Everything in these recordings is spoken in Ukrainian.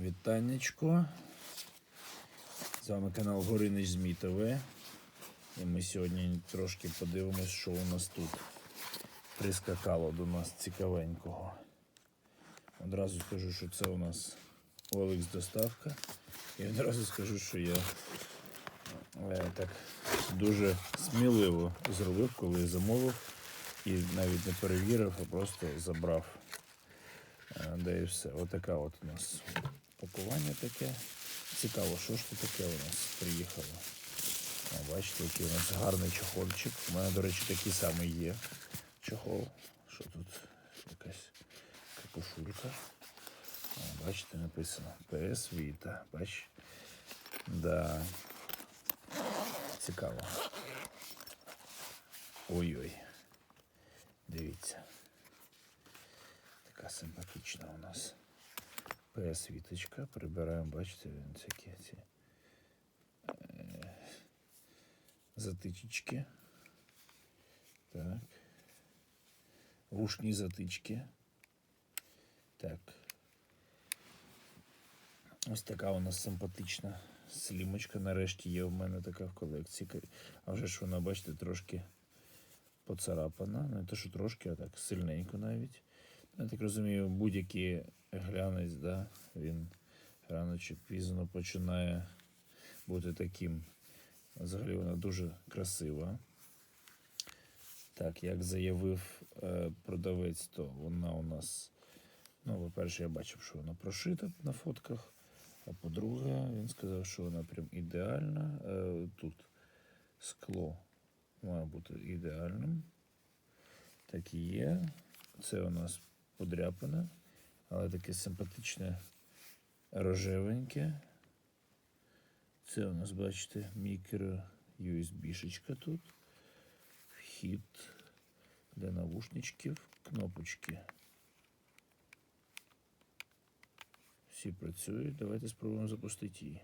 Вітаннячко. З вами канал Горинич Змій ТВ. І ми сьогодні трошки подивимось, що у нас тут прискакало до нас цікавенького. Одразу скажу, що це у нас Олекс доставка. І одразу скажу, що я е, так дуже сміливо зробив, коли замовив і навіть не перевірив, а просто забрав. Е, Де і все. Отака от у нас пакування таке. Цікаво, що ж тут таке у нас приїхало. О, бачите, який у нас гарний чохольчик. У мене, до речі, такий самий є чохол. Що тут? Якась капушулька. О, бачите, написано PS Vita. Бач? Да. Цікаво. Ой-ой. Дивіться. Така симпатична у нас PS-віточка. Прибираємо, бачите, всякі ці е, затичечки. Так. Вушні затички. Так. Ось така у нас симпатична слімочка. Нарешті є в мене така в колекції. А вже ж вона, бачите, трошки поцарапана. Не те, що трошки, а так сильненько навіть. Я так розумію, будь-який глянець, да, він рано чи пізно починає бути таким. Взагалі вона дуже красива. Так, як заявив е, продавець, то вона у нас, ну, по-перше, я бачив, що вона прошита на фотках. А по-друге, він сказав, що вона прям ідеальна. Е, тут скло має бути ідеальним. Так і є. Це у нас подряпане, але таке симпатичне рожевеньке. Це у нас, бачите, мікро USB-шечка тут. Вхід для навушничків, кнопочки. Всі працюють. Давайте спробуємо запустити її.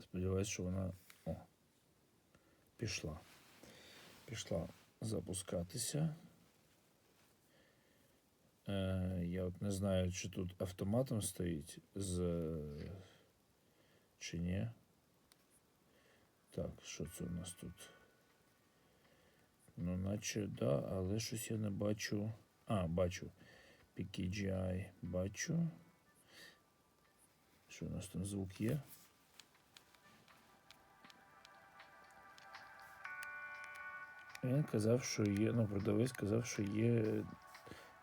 Сподіваюсь, що вона. О, пішла. Пішла запускатися. Е, я от не знаю, чи тут автоматом стоїть з. чи ні. Так, що це у нас тут? Ну, наче, да, але щось я не бачу. А, бачу. PKGI бачу. Що у нас там звук є? Він казав, що є, ну, продавець казав, що є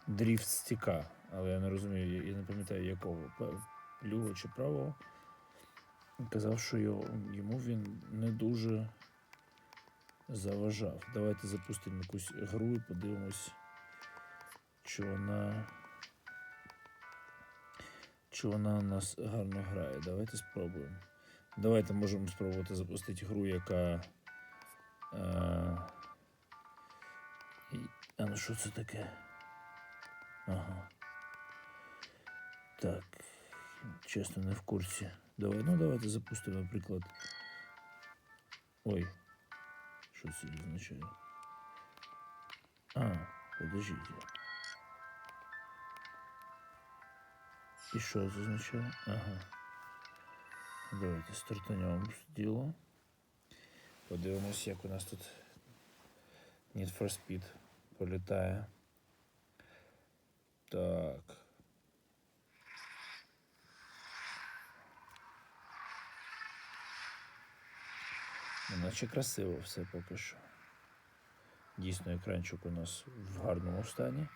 дріфт стіка, але я не розумію, я- не пам'ятаю якого, лівого чи правого. Він казав, що його, йому він не дуже заважав. Давайте запустимо якусь гру і подивимось, чи вона. Чи вона у нас гарно грає. Давайте спробуємо. Давайте можемо спробувати запустити гру, яка. Е, а ну що це таке? Ага. Так. Чесно, не в курсі. Давай, ну давайте запустимо, наприклад. Ой. Що це означає? А, подождіть. І що це означає? Ага. Давайте стартанемо з діло. Подивимось, як у нас тут Need for Speed Політає. Так. Ну, Наче красиво все поки що. Дійсно, екранчик у нас в гарному стані.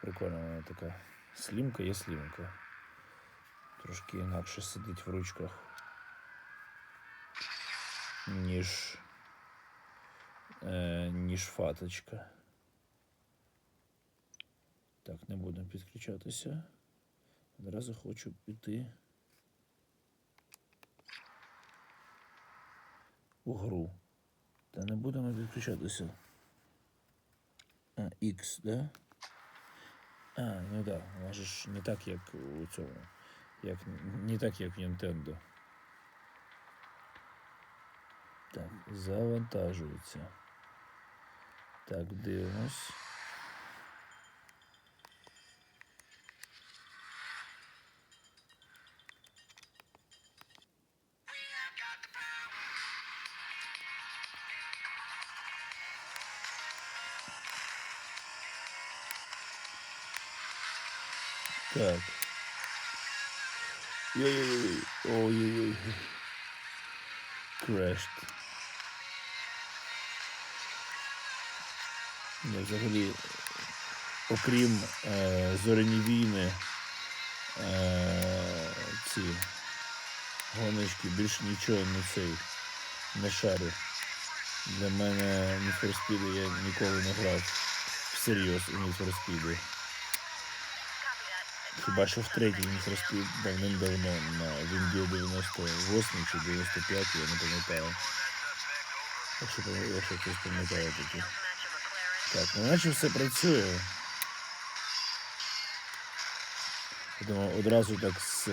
Прикольна вона така слімка є слімка. Трошки інакше сидить в ручках, ніж, е, ніж фаточка. Так, не будемо підключатися. Одразу хочу піти у гру. Та не будемо підключатися. А, X, да? А, ну да, вона ж не так, як у цьому. Як, не так, як в Nintendo. Так, завантажується. Так, дивимось. Так. Ой-ой-ой. Ой-ой-ой. Crashed. Я взагалі, окрім е, зоряні війни, е, ці гоночки, більше нічого не цей не шарю. Для мене Need for Speed я ніколи не грав всерйоз у Need for Speed. Хіба що в третій Need for давним-давно на Вінді 98 чи 95, я не пам'ятаю. Якщо, якщо хтось пам'ятає такі. Так, ну наче все працює. Думаю, одразу так з,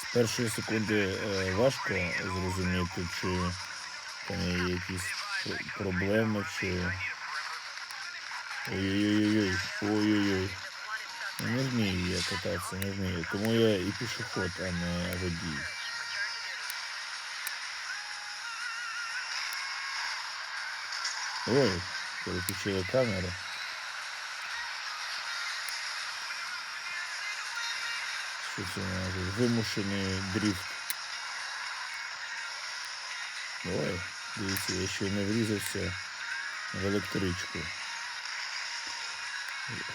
з першої секунди е, важко зрозуміти, чи там є якісь проблеми, чи. Ой-ой-ой, ой-ой-ой. Не вмію я кататися, не вмію. Тому я і пішоход, а не водій. Ой, переключили камеру. Що це нас? Вимушений дріфт. Ой, дивіться, я ще не врізався в електричку.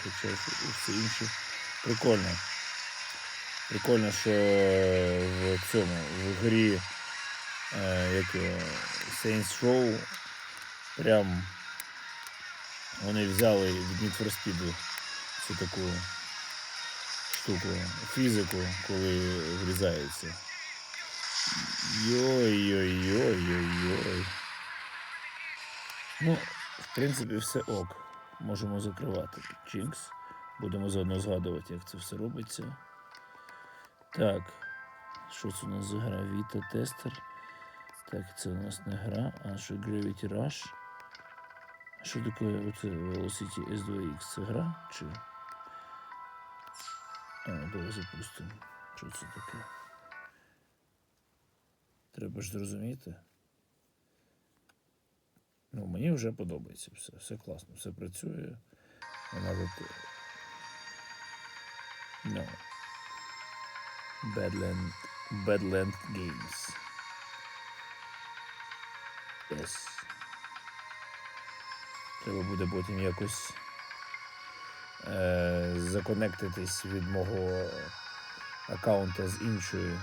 Хоча все інше. Прикольно. Прикольно, що в цьому, в грі е, як Saints Row прям вони взяли від Need for Speed цю таку штуку, фізику, коли врізається. Йой-йой-йой-йой-йой. Ну, в принципі, все ок. Можемо закривати. Чінкс. Будемо заодно згадувати, як це все робиться. Так. Що це у нас за гра? Vita Tester. Так, це у нас не гра, а що Gravity Rush. Що таке оце Velocity S2X? Це гра? Чи? А, давай запустимо. Що це таке? Треба ж зрозуміти. Ну, мені вже подобається все. Все класно, все працює. Вона. No. Badland, Badland Games. Yes. Треба буде потім якось е, законектитись від мого аккаунта з іншої.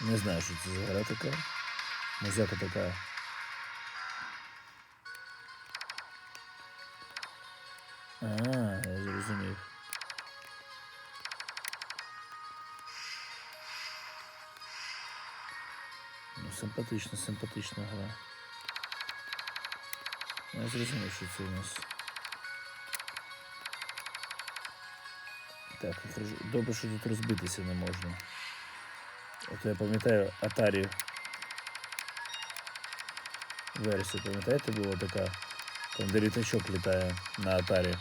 Не знаю, що це за гра така. Музика така. А, я зрозумів. Ну, симпатична, симпатична гра. Я зрозумів, що це у нас. Так, добре, що тут розбитися не можна. От я пам'ятаю Atari версію, пам'ятаєте, була така, там де літачок літає на Atari.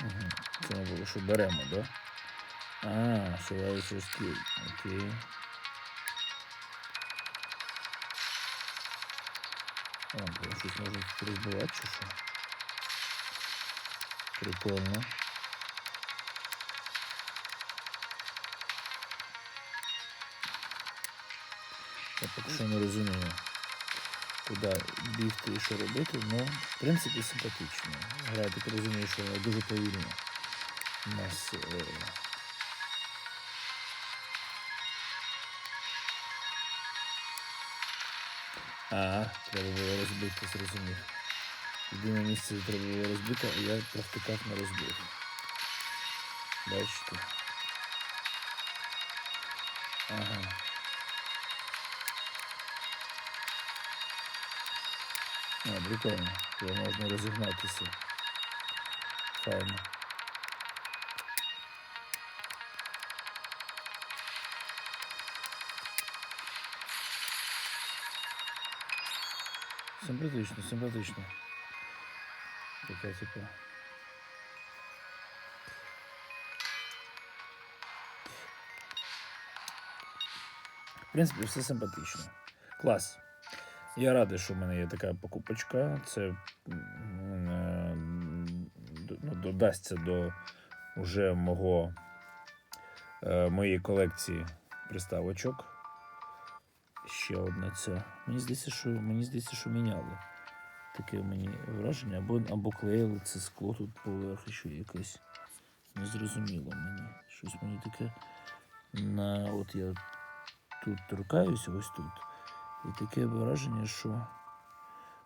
Угу. Це не було, що беремо, да? А, survival skill. Окей. О, там щось можна тут розбивати чи? Прикольно. Я поки що не розумію, куди бігти і що робити, але в принципі симпатично. Гра, я так розумію, що дуже повільно. У нас Ага, треба було розбити, зрозумів. Єдине місце, де треба було розбити, а я провтикав на розбив. Бачите? Ага. А, прикольно. Можна розігнатися. Файно. Симпатично, симпатично. Така типу. В принципі, все симпатично. Клас. Я радий, що в мене є така покупочка. Це е, ну, додасться до уже мого, е, моєї колекції приставочок. Ще одна ця. Мені здається, що мені здається, що міняли. Таке мені враження. Або, або клеїли це скло тут поверх, що якесь незрозуміло мені. Щось мені таке. На, от я тут торкаюся, ось тут. І таке враження, що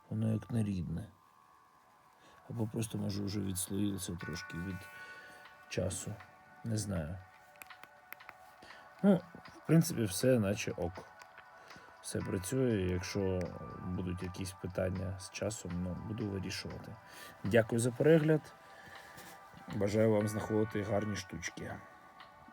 воно як нерідне. Або просто може вже відслоїлося трошки від часу. Не знаю. Ну, в принципі, все наче ок. Все працює. Якщо будуть якісь питання з часом, ну, буду вирішувати. Дякую за перегляд. Бажаю вам знаходити гарні штучки.